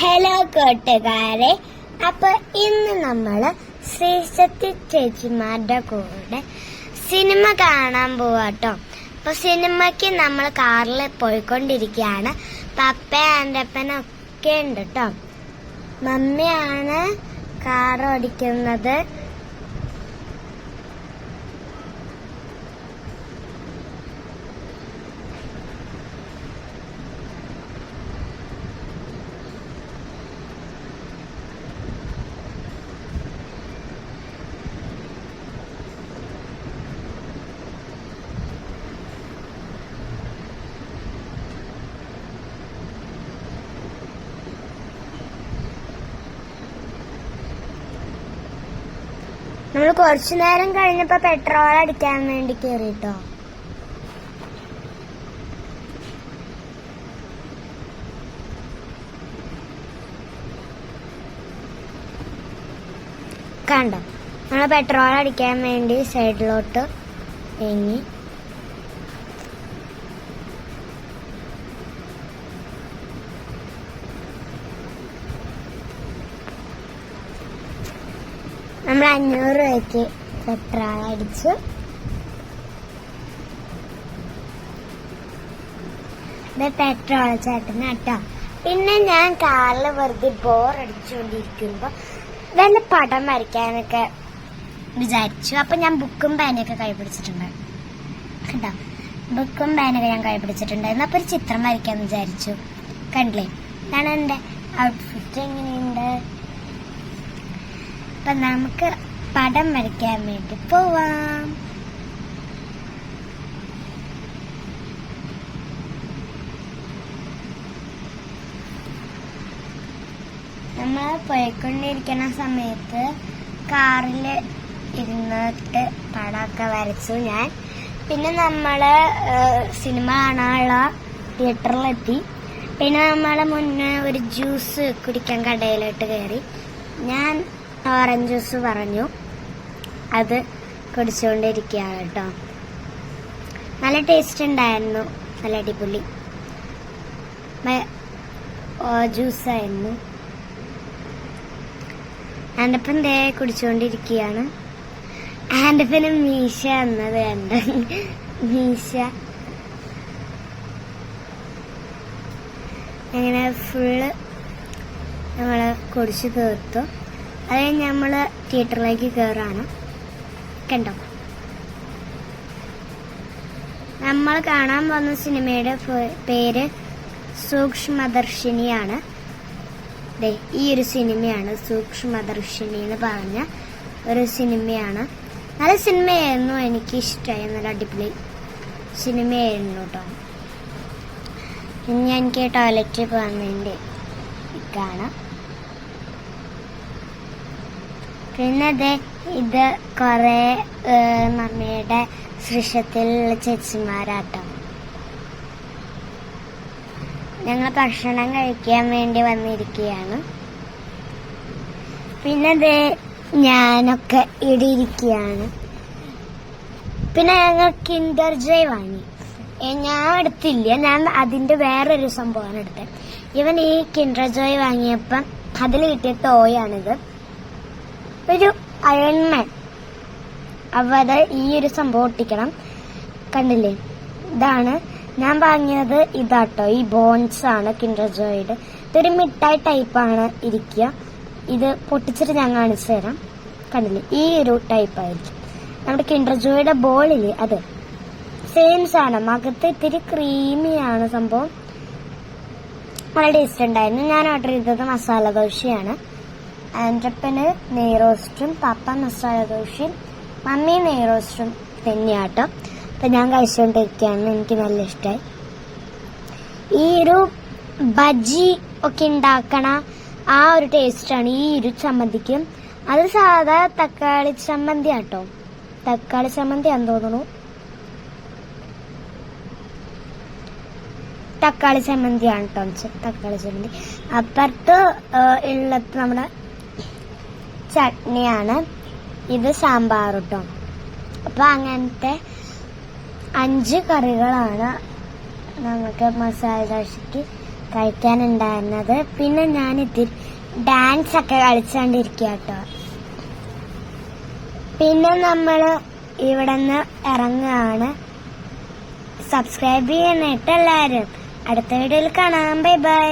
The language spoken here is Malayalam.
ഹലോ കൂട്ടുകാരെ. അപ്പൊ ഇന്ന് നമ്മൾ ശ്രീശക്തി ചേച്ചിമാരുടെ കൂടെ സിനിമ കാണാൻ പോവാട്ടോ. അപ്പൊ സിനിമയ്ക്ക് നമ്മൾ കാറിൽ പോയിക്കൊണ്ടിരിക്കുകയാണ്. പപ്പ ആന്റപ്പനൊക്കെ ഉണ്ട് കേട്ടോ മമ്മിയാണ് കാർ ഓടിക്കുന്നത് നമ്മൾ കുറച്ചു നേരം കഴിഞ്ഞപ്പോ പെട്രോൾ അടിക്കാൻ വേണ്ടി കേറിട്ടോ. കണ്ടോ? നമ്മൾ പെട്രോൾ അടിക്കാൻ വേണ്ടി സൈഡിലോട്ട് നീങ്ങി. നമ്മൾ അഞ്ഞൂറ് രൂപയ്ക്ക് പെട്രോൾ അടിച്ചു. ഇത് പെട്രോൾ ചേട്ടന് കേട്ടോ. പിന്നെ ഞാൻ കാറിൽ വെറുതെ ബോർ അടിച്ചുകൊണ്ടിരിക്കുമ്പോ വല്ല പടം വരയ്ക്കാനൊക്കെ വിചാരിച്ചു. അപ്പൊ ഞാൻ ബുക്കും പേനയൊക്കെ കൈ പിടിച്ചിട്ടുണ്ട്. കേട്ടോ ബുക്കും പേനൊക്കെ ഞാൻ കൈ പിടിച്ചിട്ടുണ്ടായിരുന്നു. അപ്പൊ ഒരു ചിത്രം വരയ്ക്കാന്ന് വിചാരിച്ചു. കണ്ടില്ലേ? ഇതാണ് എന്റെ ഔട്ട്ഫിറ്റ് എങ്ങനെയുണ്ട് അപ്പൊ നമുക്ക് പടം വരയ്ക്കാൻ വേണ്ടി പോവാം. നമ്മൾ പോയിക്കൊണ്ടിരിക്കുന്ന സമയത്ത് കാറിൽ ഇരുന്നിട്ട് പടമൊക്കെ വരച്ചു ഞാൻ. പിന്നെ നമ്മൾ സിനിമ കാണാനുള്ള തിയേറ്ററിലെത്തി. പിന്നെ നമ്മളെ മുന്നേ ഒരു ജ്യൂസ് കുടിക്കാൻ കടയിലോട്ട് കയറി. ഞാൻ ഓറഞ്ച് ജ്യൂസ് പറഞ്ഞു. അത് കുടിച്ചുകൊണ്ടിരിക്കുകയാണ് കേട്ടോ. നല്ല ടേസ്റ്റ് ഉണ്ടായിരുന്നു. നല്ല അടിപൊളി. ജ്യൂസായിരുന്നു ആൻഡപ്പൻ ദേ കുടിച്ചുകൊണ്ടിരിക്കുകയാണ്. ആൻഡപ്പന് മീശ എന്നത് കണ്ട്. മീശ. അങ്ങനെ ഫുള്ള് നമ്മൾ കുടിച്ചു തീർത്തു. അത് നമ്മൾ തിയേറ്ററിലേക്ക് കയറാണ് കണ്ടോ? നമ്മൾ കാണാൻ വന്ന സിനിമയുടെ പേര് സൂക്ഷ്മദർശിനിയാണ്. ഈ ഒരു സിനിമയാണ് സൂക്ഷ്മദർശിനി എന്ന് പറഞ്ഞ ഒരു സിനിമയാണ്. നല്ല സിനിമയായിരുന്നു എനിക്ക് ഇഷ്ടമായി നല്ല അടിപൊളി സിനിമയായിരുന്നു കേട്ടോ. ഇനി എനിക്ക് ടോയ്ലറ്റിൽ വേണ്ടി കാണാം പിന്നെ അതെ ഇത് കുറെ മമ്മിയുടെ സൃഷ്ടത്തിലുള്ള ചേച്ചിമാരാട്ടോ. ഞങ്ങൾ ഭക്ഷണം കഴിക്കാൻ വേണ്ടി വന്നിരിക്കുകയാണ് പിന്നെ ദേ ഞാനൊക്കെ ഇവിടെ ഇരിക്കുകയാണ് പിന്നെ ഞങ്ങൾ കിൻഡർ ജോയ് വാങ്ങി. ഞാൻ എടുത്തില്ല ഞാൻ അതിന്റെ വേറൊരു സംഭവമാണ് എടുത്തത് ഇവൻ ഈ കിൻഡർ ജോയ് വാങ്ങിയപ്പം അതിൽ കിട്ടിയ ടോയാണിത് ഒരു അയൺമാൻ അവിടെ ഈ ഒരു സംഭവം ഒട്ടിക്കണം. കണ്ടില്ലേ? ഇതാണ് ഞാൻ വാങ്ങിയത് ഇതാട്ടോ. ഈ ബോൺസ് ആണ് കിൻഡർ ജോയുടെ ഇതൊരു മിഠായി ടൈപ്പാണ് ഇരിക്കുക. ഇത് പൊട്ടിച്ചിട്ട് ഞാൻ കാണിച്ചു തരാം. കണ്ടില്ലേ? ഈ ഒരു ടൈപ്പ് ആയിരിക്കും. നമ്മുടെ കിൻഡർ ജോയുടെ ബോളിൽ അത്. സെയിം സാധനം. അകത്ത് ഇത്തിരി ക്രീമിയാണ് സംഭവം. നല്ല ടേസ്റ്റ് ഉണ്ടായിരുന്നു. ഞാൻ ഓർഡർ ചെയ്തത് മസാല ദോശയാണ്. ആൻഡ്രപ്പന് നെയ്റോസ്റ്റും പപ്പ മസാല ദോശയും മമ്മി നെയ്റോസ്റ്റും തന്നെയാട്ടോ. അപ്പം ഞാൻ കഴിച്ചുകൊണ്ടിരിക്കുകയാണ് എനിക്ക് നല്ല ഇഷ്ടമായി ഈ ഒരു ബജി ഒക്കെ ഉണ്ടാക്കണ ആ ഒരു ടേസ്റ്റാണ് ഈ ഇരു ചമ്മന്തിക്കും. അത് സാധാ തക്കാളി ചമ്മന്തി ആട്ടോ തക്കാളി ചമ്മന്തി ആണെന്ന് തോന്നുന്നു. തക്കാളി ചമ്മന്തിയാണ് കേട്ടോ. തക്കാളി ചമ്മന്തി. അപ്പുറത്ത് ഉള്ളത് നമ്മുടെ ചട്നിയാണ്. ഇത് സാമ്പാർ കേട്ടോ അപ്പൊ അങ്ങനത്തെ അഞ്ച് കറികളാണ് നമുക്ക് മസാല ദോശയ്ക്ക് കഴിക്കാനുണ്ടായിരുന്നത്. പിന്നെ ഞാൻ ഇതിൽ ഡാൻസ് ഒക്കെ കളിച്ചുകൊണ്ടിരിക്കുക കേട്ടോ പിന്നെ നമ്മൾ ഇവിടെ നിന്ന് ഇറങ്ങുകയാണ്. സബ്സ്ക്രൈബ് ചെയ്യണേട്ടോ എല്ലാവരും. അടുത്ത വീഡിയോയിൽ കാണാം. Bye bye